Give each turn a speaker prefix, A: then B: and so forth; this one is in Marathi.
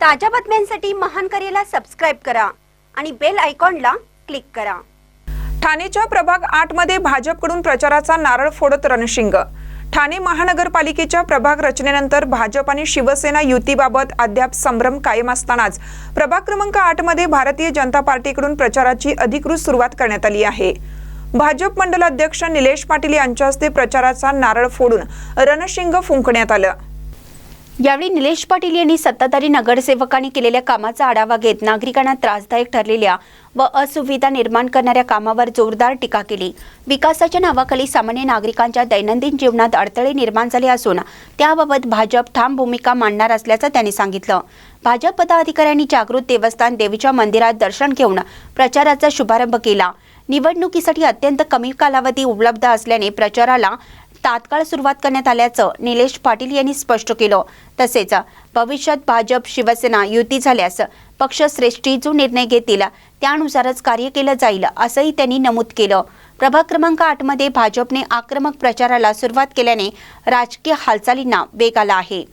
A: ताज्या बातम्यांसाठी महान करेला सबस्क्राईब करा आणि बेल आयकॉनला क्लिक करा.
B: ठाणेच्या प्रभाग आठमध्ये भाजपकडून प्रचाराचा नारळ फोडत रणशिंग. ठाणे महानगरपालिकेच्या प्रभाग रचनेनंतर भाजप आणि शिवसेना युतीबाबत अद्याप संभ्रम कायम असतानाच प्रभाग क्रमांक आठमध्ये भारतीय जनता पार्टीकडून प्रचाराची अधिकृत सुरुवात करण्यात आली आहे. भाजप मंडल अध्यक्ष निलेश पाटील यांच्या हस्ते प्रचाराचा नारळ फोडून रणशिंग फुंकण्यात आलं.
A: यावेळी निलेश पाटील यांनी सत्ताधारी नगरसेवकांनी केलेल्या कामाचा आढावा घेत नागरिकांना त्रासदायक ठरलेल्या व असुविधा निर्माण करणाऱ्या कामावर जोरदार टीका केली. विकासाच्या नावाखाली सामान्य नागरिकांच्या दैनंदिन जीवनात अडथळे निर्माण झाले असून त्याबाबत भाजप ठाम भूमिका मांडणार असल्याचं त्यांनी सांगितलं. भाजप पदाधिकाऱ्यांनी जागृत देवस्थान देवीच्या मंदिरात दर्शन घेऊन प्रचाराचा शुभारंभ केला. निवडणुकीसाठी अत्यंत कमी कालावधी उपलब्ध असल्याने प्रचाराला तात्काळ सुरुवात करण्यात आल्याचं निलेश पाटील यांनी स्पष्ट केलं. तसेच भविष्यात भाजप शिवसेना युती झाल्यास पक्ष श्रेष्ठी जो निर्णय घेतील त्यानुसारच कार्य केलं जाईल असंही त्यांनी नमूद केलं. प्रभाग क्रमांक आठमध्ये भाजपने आक्रमक प्रचाराला सुरुवात केल्याने राजकीय हालचालींना वेग आला आहे.